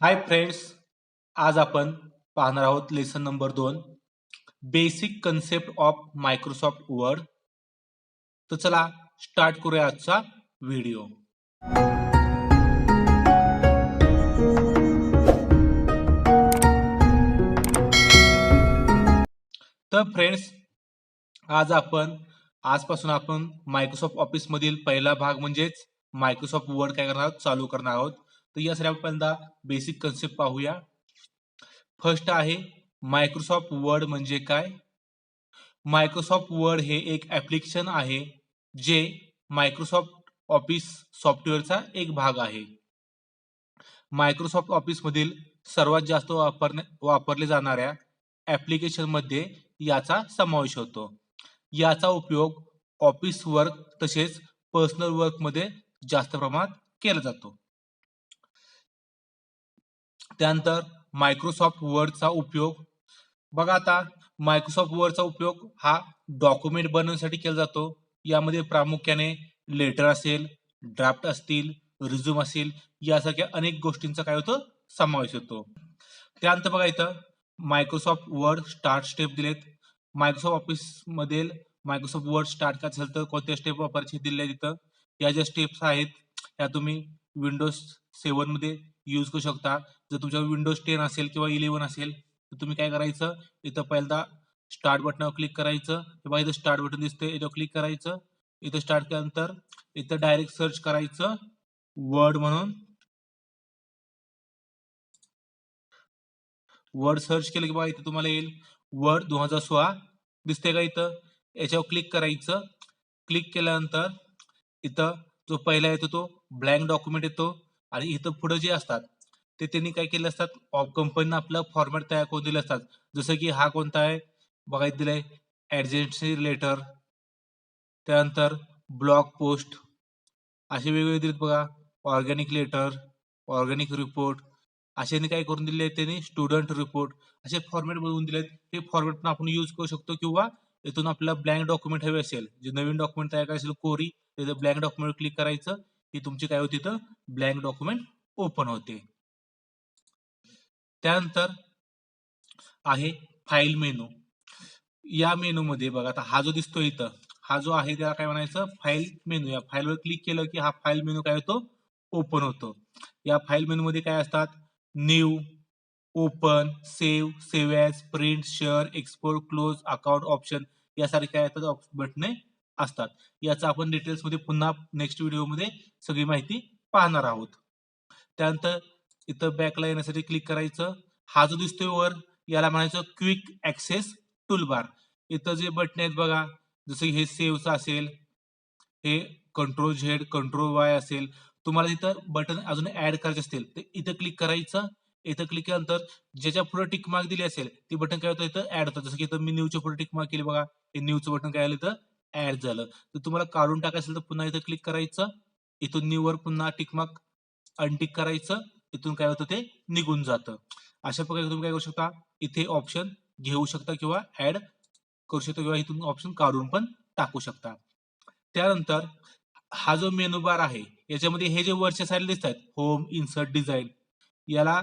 Hi friends आज आपण पाहणार आहोत लेसन नंबर दोन basic concept of Microsoft Word तर चला स्टार्ट करूया आजचा व्हिडिओ तर फ्रेंड्स आज आपण आजपासून आपण मायक्रोसॉफ्ट ऑफिस मधील पहिला भाग म्हणजेच मायक्रोसॉफ्ट वर्ड काय करणार आहोत? चालू करणार आहोत. तर या सर्व पहिल्यांदा बेसिक कन्सेप्ट पाहूया. फर्स्ट आहे मायक्रोसॉफ्ट वर्ड म्हणजे काय? मायक्रोसॉफ्ट वर्ड हे एक ऍप्लिकेशन आहे जे मायक्रोसॉफ्ट ऑफिस सॉफ्टवेअरचा एक भाग आहे. मायक्रोसॉफ्ट ऑफिस मधील सर्वात जास्त वापरण्या वापरले जाणाऱ्या ऍप्लिकेशनमध्ये याचा समावेश होतो. याचा उपयोग ऑफिस वर्क तसेच पर्सनल वर्कमध्ये जास्त प्रमाणात केला जातो. त्यानंतर मायक्रोसॉफ्ट वर्डचा उपयोग. बघा आता मायक्रोसॉफ्ट वर्डचा उपयोग हा डॉक्युमेंट बनवण्यासाठी केला जातो. यामध्ये प्रामुख्याने लेटर असेल ड्राफ्ट असतील रिझ्यूम असेल यासारख्या अनेक गोष्टींचा काय होतं? समावेश होतो. त्यानंतर बघा इथं मायक्रोसॉफ्ट वर्ड स्टार्ट स्टेप दिलेत. मायक्रोसॉफ्ट ऑफिस मधील मायक्रोसॉफ्ट वर्ड स्टार्ट करायचं असेल तर कोणत्या स्टेप वापरायचे दिले तिथं. या ज्या स्टेप्स आहेत त्या तुम्ही विंडोज सेवनमध्ये यूज करू शकता. जर तुमच्या विंडोज टेन असेल किंवा इलेव्हन असेल तर तुम्ही काय करायचं? इथं पहिल्यांदा स्टार्ट बटनावर क्लिक करायचं. किंवा इथं स्टार्ट बटन दिसतंय. याच्यावर क्लिक करायचं. इथं स्टार्ट केल्यानंतर इथं डायरेक्ट सर्च करायचं. वर्ड म्हणून. वर्ड सर्च केलं की इथं तुम्हाला येईल. वर्ड दोन हजार सोळा दिसते का इथं? याच्यावर क्लिक करायचं. क्लिक केल्यानंतर इथं जो पहिला येतो तो ब्लँक डॉक्युमेंट येतो. आणि इथं पुढे जे असतात ते त्यांनी काय केले असतात? कंपनीनं आपलं फॉर्मॅट तयार करून दिले असतात. जसं की हा कोणता आहे? बघा इथं दिलाय ऍडजेन्सी लेटर त्यानंतर ब्लॉग पोस्ट असे वेगवेगळे दिलेत बघा. ऑर्गॅनिक लेटर ऑर्गॅनिक रिपोर्ट अशाने काय करून दिले त्यांनी? स्टुडंट रिपोर्ट असे फॉर्मॅट बनवून दिलेत. हे फॉर्मॅट पण आपण यूज करू शकतो किंवा इथून आपल्याला ब्लँक डॉक्युमेंट हवे असेल. जे नवीन डॉक्युमेंट तयार करायचं कोरी तिथं ब्लँक डॉक्युमेंट क्लिक करायचं. की तुमची काय होती तर ब्लँक डॉक्युमेंट ओपन होते. त्यानंतर आहे फाईल मेनू या मेनू मध्ये बघा आता हा जो दिसतो इथं हा जो आहे त्याला काय म्हणायचं? फाईल मेनू या फाईलवर क्लिक केलं की हा फाईल मेनू काय होतो? ओपन होतो. या फाईल मेनू मध्ये काय असतात? New open save save as print share export close account option यासारखे काय असतात? बटणे असतात. याचा आपण डिटेल्समध्ये पुन्हा नेक्स्ट व्हिडिओमध्ये सगळी माहिती पाहणार आहोत. त्यानंतर इथं बॅकला येण्यासाठी क्लिक करायचं. हा जो दिसतोय वर याला म्हणायचं क्विक ऍक्सेस टूलबार इथं जे बटन आहेत बघा जसं हे सेव्हचं असेल हे कंट्रोल झेड कंट्रोल वाय असेल तुम्हाला इथं बटन अजून ऍड करायचे असतील तर इथं क्लिक करायचं. इथं क्लिक केल्यानंतर ज्याच्या पुढे टिक मार्क दिली असेल ती बटन काय होतं इथं ऍड होतं. जसं की इथं मी न्यूच्या पुढे टिक मार्क केली बघा हे न्यूचं बटन काय आलं इथं? ऍड झालं. तर तुम्हाला काढून टाकायचं असेल तर पुन्हा इथं क्लिक करायचं. इथून न्यू वर पुन्हा टिक मार्क अनटिक करायचं. इथून काय होतं ते निघून जातं. अशा प्रकारे तुम्ही काय करू शकता? इथे ऑप्शन घेऊ शकता किंवा ऍड करू शकता किंवा इथून ऑप्शन काढून पण टाकू शकता. त्यानंतर हा जो मेनू बार आहे याच्यामध्ये हे जे वरच्या साईडला दिसत आहेत होम इन्सर्ट डिझाईन याला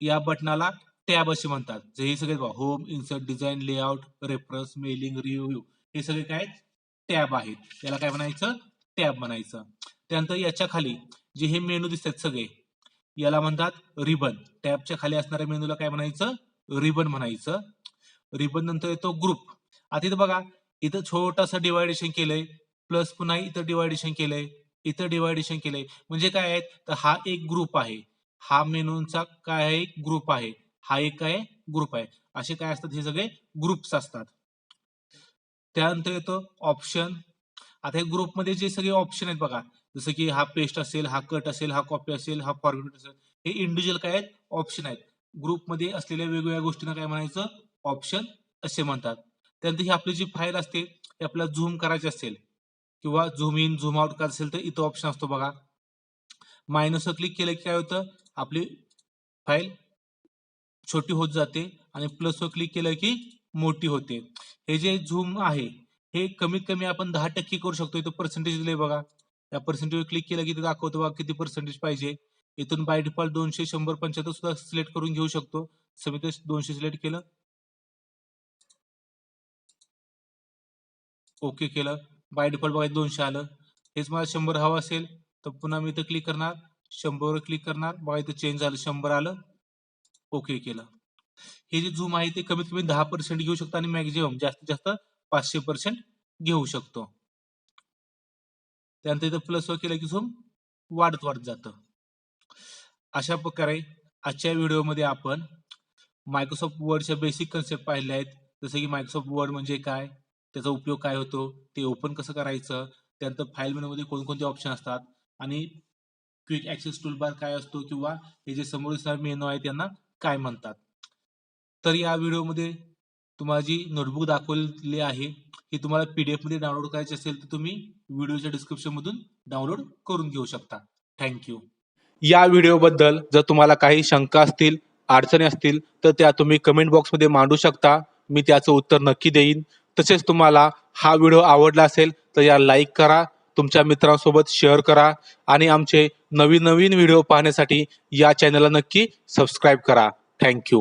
या बटनाला टॅब असे म्हणतात. जे हे सगळे home insert design layout reference mailing review हे सगळे काय टॅब आहेत. याला काय म्हणायचं? टॅब म्हणायचं. त्यानंतर याच्या खाली जे हे मेनू दिसतात सगळे. याला म्हणतात रिबन. टॅबच्या खाली असणाऱ्या मेनूला काय म्हणायचं? रिबन म्हणायचं. रिबन नंतर येतो ग्रुप. आता इथं बघा इथं छोटासा डिवायडेशन केलंय प्लस पुन्हा इथं डिवायडेशन केलंय इथं डिवायडेशन केलंय. म्हणजे काय आहे तर हा एक ग्रुप आहे. हा मेनूचा काय आहे? ग्रुप आहे. हा एक काय ग्रुप आहे. असे काय असतात? हे सगळे ग्रुप्स असतात. त्यानंतर येतो ऑप्शन आता हे ग्रुपमध्ये जे सगळे ऑप्शन आहेत बघा जसं की हा पेस्ट असेल हा कट असेल हा कॉपी असेल हा फॉर्मेट असेल हे इंडिव्हिज्युअल काय आहेत? ऑप्शन आहेत. ग्रुपमध्ये असलेल्या वेगवेगळ्या गोष्टींना काय म्हणायचं? ऑप्शन असे म्हणतात. त्यानंतर ही आपली जी फाईल असते ती आपल्याला झूम करायची असेल किंवा झूम इन झूम आउट करायचं असेल तर इथं ऑप्शन असतो बघा. मायनसवर क्लिक केलं की काय होतं? आपली फाईल छोटी होत जाते आणि प्लसवर क्लिक केलं की मोठी होते. हे जे झूम आहे हे कमीत कमी आपण दहा टक्के करू शकतो. इथं पर्सेंटेज दिले बघा. या पर्सेंटेज क्लिक केलं की ते दाखवतो बघा किती पर्सेंटेज पाहिजे. इथून बाय डिफॉल्ट दोनशे शंभर पंच्याहत्तर सुद्धा सिलेक्ट करून घेऊ शकतो. समित दोनशे सिलेक्ट केलं. ओके केलं. बाय डिफॉल्ट बघा दोनशे आलं. हेच मला शंभर हवं असेल तर पुन्हा मी इथं क्लिक करणार. शंभरवर क्लिक करणार. बघा इथं चेंज झालं शंभर आलं. ओके केलं. हे जे झूम आहे ते कमीत कमी दहा पर्सेंट घेऊ शकतो आणि मॅक्झिमम जास्तीत जास्त पाचशे पर्सेंट घेऊ शकतो. त्यानंतर इथं प्लस वर केलं की झूम वाढत वाढत जातं. अशा प्रकारे आजच्या व्हिडिओमध्ये आपण मायक्रोसॉफ्ट वर्डच्या बेसिक कन्सेप्ट पाहिल्या आहेत. जसं की मायक्रोसॉफ्ट वर्ड म्हणजे काय? त्याचा उपयोग काय होतो? ते ओपन कसं करायचं? त्यानंतर फाईल मेनूमध्ये कोणकोणते ऑप्शन असतात? आणि क्विक ऍक्सेस टूलबार काय असतो? किंवा हे जे समोर मेनू आहे त्यांना काय म्हणतात? तर या व्हिडिओमध्ये तुम्हाला जी नोटबुक दाखवलेली आहे ही तुम्हाला पीडीएफमध्ये डाउनलोड करायची असेल तर तुम्ही व्हिडिओच्या डिस्क्रिप्शन मधून डाउनलोड करून घेऊ शकता. थँक्यू या व्हिडिओबद्दल जर तुम्हाला काही शंका असतील अडचणी असतील तर त्या तुम्ही कमेंट बॉक्समध्ये मांडू शकता. मी त्याचं उत्तर नक्की देईन. तसेच तुम्हाला हा व्हिडिओ आवडला असेल तर या लाईक करा तुमच्या मित्रांसोबत शेअर करा आणि आमचे नवीन नवीन व्हिडिओ पाहण्यासाठी या चॅनलला नक्की सबस्क्राईब करा. थँक्यू